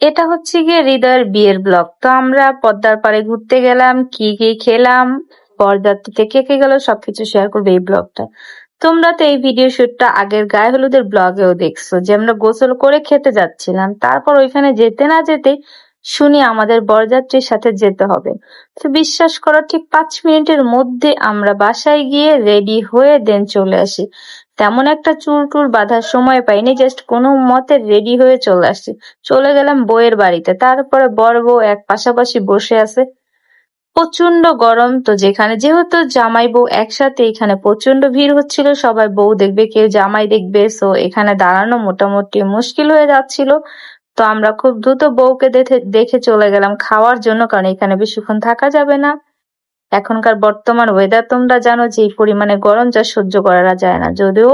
এটা হচ্ছে গিয়ে হৃদয়ের বিয়ের ব্লগ। তো আমরা পদ্মার পাড়ে ঘুরতে গেলাম, কি কি খেলাম বরযাত্রীতে কে কে গেল, সবকিছু শেয়ার করবে এই ব্লগটা। তোমরা তো এই ভিডিও শুটটা আগের গায়ে হলুদের ব্লগেও দেখছ, যে আমরা গোসল করে খেতে যাচ্ছিলাম। তারপর ওইখানে যেতে না যেতে শুনি আমাদের বরযাত্রীর সাথে যেতে হবে। তো বিশ্বাস করো, ঠিক পাঁচ মিনিটের মধ্যে আমরা বাসায় গিয়ে রেডি হয়ে দেন চলে আসি। তেমন একটা চুল টুল বাঁধার সময় পাইনি জাস্ট কোনো মতে রেডি হয়ে চলে আসছি। চলে গেলাম বউয়ের বাড়িতে। তারপরে বর বউ এক পাশাপাশি বসে আছে। প্রচণ্ড গরম তো যেখানে, যেহেতু জামাই বউ একসাথে এখানে প্রচণ্ড ভিড় হচ্ছিল, সবাই বউ দেখবে, কেউ জামাই দেখবে সো এখানে দাঁড়ানো মোটামুটি মুশকিল হয়ে যাচ্ছিল। তো আমরা খুব দ্রুত বউকে দেখে চলে গেলাম খাওয়ার জন্য, কারণ এখানে বেশিক্ষণ থাকা যাবে না। এখনকার বর্তমান ওয়েদার তোমরা জানো যে পরিমাণে গরম যা সহ্য করা যায় না। যদিও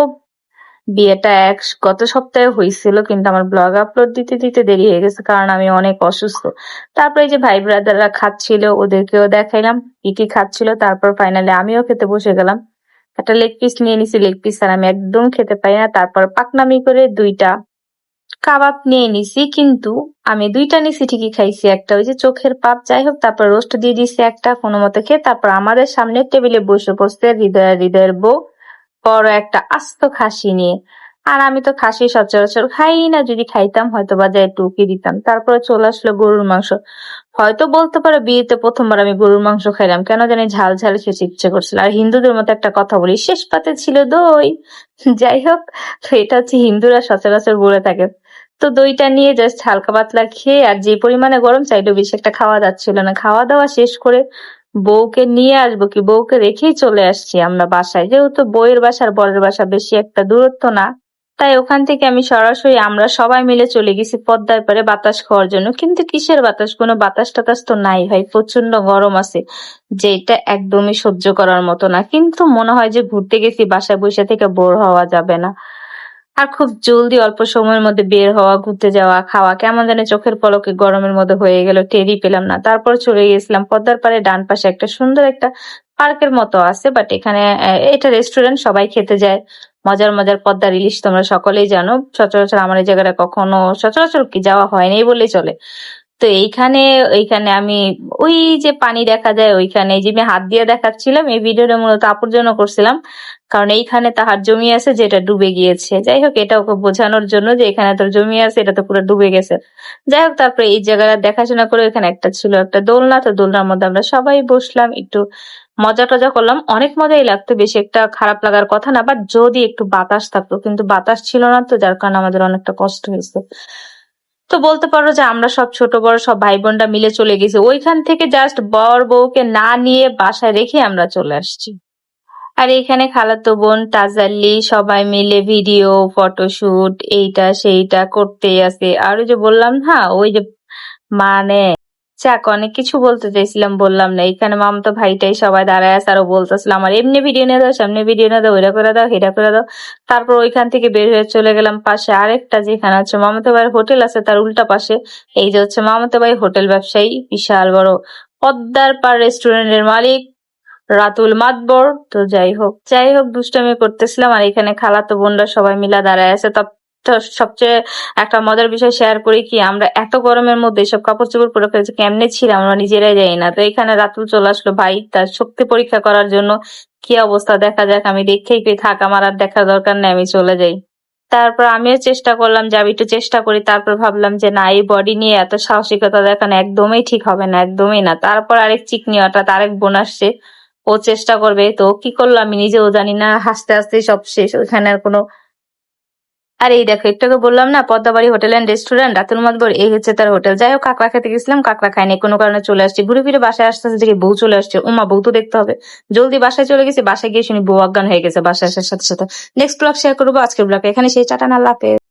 বিয়েটা এক গত সপ্তাহে হয়েছিল, কিন্তু আমার ব্লগ আপলোড দিতে দিতে দেরি হয়ে গেছে কারণ আমি অনেক অসুস্থ। তারপরে যে ভাই ব্রাদাররা খাচ্ছিল, ওদেরকেও দেখাইলাম কি কি খাচ্ছিল, তারপর ফাইনালি আমিও খেতে বসে গেলাম। একটা লেগ পিস নিয়ে নিছি লেগ পিস আর আমি একদম খেতে পারি না। তারপর পাকনামি করে দুইটা কাবাব নিয়ে নিছি, কিন্তু আমি দুইটা নিছি ঠিকই খাইছি। একটা ওই যে চোখের পাপ, যাই হোক, তারপর রোস্ট দিয়ে দিছি একটা, কোনো মতো খেয়ে তারপর আমাদের সামনে টেবিলে বসে বসতে হৃদয় হৃদয়ের বউ। বড় একটা আস্ত খাসি নিয়ে। আর আমি তো খাসি সচরাচর খাই না, যদি খাইতাম হয়তো বা যাই টুকি দিতাম। তারপরে চলে আসলো গরুর মাংস। হয়তো বলতে পারো বিয়েতে প্রথমবার আমি গরুর মাংস খাইলাম, কেন জানি ঝাল ঝাল খেতে ইচ্ছে করছিল। আর হিন্দুদের মতো একটা কথা বলি, শেষ পাতে ছিল দই। যাই হোক, তো এটা হচ্ছে হিন্দুরা সচরাচর বলে থাকে। তো দইটা নিয়ে জাস্ট হালকা পাতলা খেয়ে আর যে পরিমাণে গরম, চাইলেও বেশি একটা খাওয়া যাচ্ছিল না। খাওয়া দাওয়া শেষ করে বউকে নিয়ে আসব কি? বউকে রেখেই চলে আসছি আমরা বাসায়। যেহেতু বউয়ের বাসা আর বরের বাসা বেশি একটা দূরত্ব না, তাই ওখান থেকে আমি সরাসরি আমরা সবাই মিলে চলে গেছি পদ্মার পারে বাতাস খাওয়ার জন্য। কিন্তু কিসের বাতাস? কোনো বাতাস টাতাস তো নাই ভাই প্রচণ্ড গরম আছে, যেটা একদমই সহ্য করার মতো না। কিন্তু মনে হয় যে ঘুরতে গেছি, বাসায় বসে থেকে বোর হওয়া যাবে না। আর খুব জলদি অল্প সময়ের মধ্যে বের হওয়া, ঘুরতে যাওয়া, খাওয়া, কেমন জানি চোখের পলকে গরমের মধ্যে হয়ে গেল টেরি পেলাম না। তারপর চলে গেছিলাম পদ্মার পাড়ে ডান পাশে একটা সুন্দর একটা পার্কের মতো আছে বাট এখানে এটা রেস্টুরেন্ট সবাই খেতে যায়। মজার মজার পদ্মার ইলিশ তোমরা সকলেই জানো। সচরাচর আমার এই জায়গাটা কখনো সচরাচর কি যাওয়া হয়নি বলেই চলে। তো এইখানে এইখানে আমি ওই যে পানি দেখা যায়, ওইখানে যে আমি হাত দিয়ে দেখাচ্ছিলাম, এই ভিডিওটা মূলত আপুর জন্য করছিলাম। কারণ এইখানে তাহার জমি আছে যেটা ডুবে গিয়েছে। যাই হোক, এটা ওকে বোঝানোর জন্য যে এখানে তোর জমি আছে, এটা তো পুরো ডুবে গেছে। যাই হোক, তারপরে এই জায়গাটা দেখাশোনা করে এখানে একটা ছিল একটা দোলনা। তো দোলনার মধ্যে আমরা সবাই বসলাম, একটু মজা টজা করলাম। অনেক মজাই লাগতো, বেশি একটা খারাপ লাগার কথা না বাট যদি একটু বাতাস থাকতো। কিন্তু বাতাস ছিল না তো, যার কারণে আমাদের অনেকটা কষ্ট হয়েছে। তো বলতে পারো যে আমরা সব ছোট, বড় সব ভাই বোনরা মিলে চলে গেছি। ওইখান থেকে জাস্ট বর বউকে না নিয়ে বাসায় রেখে আমরা চলে আসছি। আর এখানে খালাতো বোন, তাজাল্লি, সবাই মিলে ভিডিও ফটোশুট এইটা, সেইটা করতেই আছে। আর ওই যে বললাম না, ওই যে মানে যাক, অনেক কিছু বলতে চাইছিলাম, বললাম না। এখানে মামতো ভাইটাই সবাই দাঁড়ায় আছে, আরও বলতেছিল, আমার এমনি ভিডিও নিয়ে দাও, সামনে ভিডিও নিয়ে দাও, ওইটা করে দাও হেটা করে দাও। তারপর ওইখান থেকে বের হয়ে চলে গেলাম পাশে আরেকটা, যেখানে হচ্ছে মামাতো ভাইয়ের হোটেল আছে, তার উল্টা পাশে। এই যে হচ্ছে মামাতো ভাই হোটেল ব্যবসায়ী, বিশাল বড়। পদ্মার পার রেস্টুরেন্টের মালিক রাতুল মাতবর। তো যাই হোক যাই হোক, দুষ্টামি করতেছিলাম, আর এখানে খালাতো বোনরা সবাই মিলা দাঁড়ায় আছে। সবচেয়ে একটা মজার বিষয় শেয়ার করি কি, আমরা এত গরমের মধ্যে সব কাপড় চোপড় পরে ফেলেছি, কেমনে ছিলাম আমরা নিজেরাই যাই না। তো এখানে রাতুল চলে আসলো, ভাই, তার শক্তি পরীক্ষা করার জন্য কি অবস্থা? দেখা যাক, আমি দেখেই কই থাক, আমার আর দেখার দরকার নেই, আমি চলে যাই। তারপর আমিও চেষ্টা করলাম যে, আমি একটু চেষ্টা করি, তারপর ভাবলাম যে, না, এই বডি নিয়ে এত সাহসিকতা দেখানো একদমই ঠিক হবে না, একদমই না। তারপর আরেক চিকনি, হঠাৎ আরেক বোন আসছে, ও চেষ্টা করবে, তো কি করল আমি নিজেও জানি না, হাসতে হাসতে সব শেষ ওখানে আর কোনো আর এই দেখো একটু আগে বললাম না, Padmabari hotel and restaurant Ratul Madbar এই হচ্ছে তার হোটেল। যাই হোক, কাঁকড়া খেতে গেছিলাম, কাঁকড়া খাইনি, কোনো কারণে চলে আসছি। ঘুরে ফিরে বাসায় আসতে আসতে দেখি বউ চলে আসছে। উমা বউ তো দেখতে হবে। জলদি বাসায় চলে গেছি, বাসায় গিয়ে শুনি বউ অজ্ঞান হয়ে গেছে, বাসায় আসার সাথে সাথে। নেক্সট ব্লগ শেয়ার করব, আজকের ব্লগে এখানে সেই চাটান আল্লাহ হাফেজ।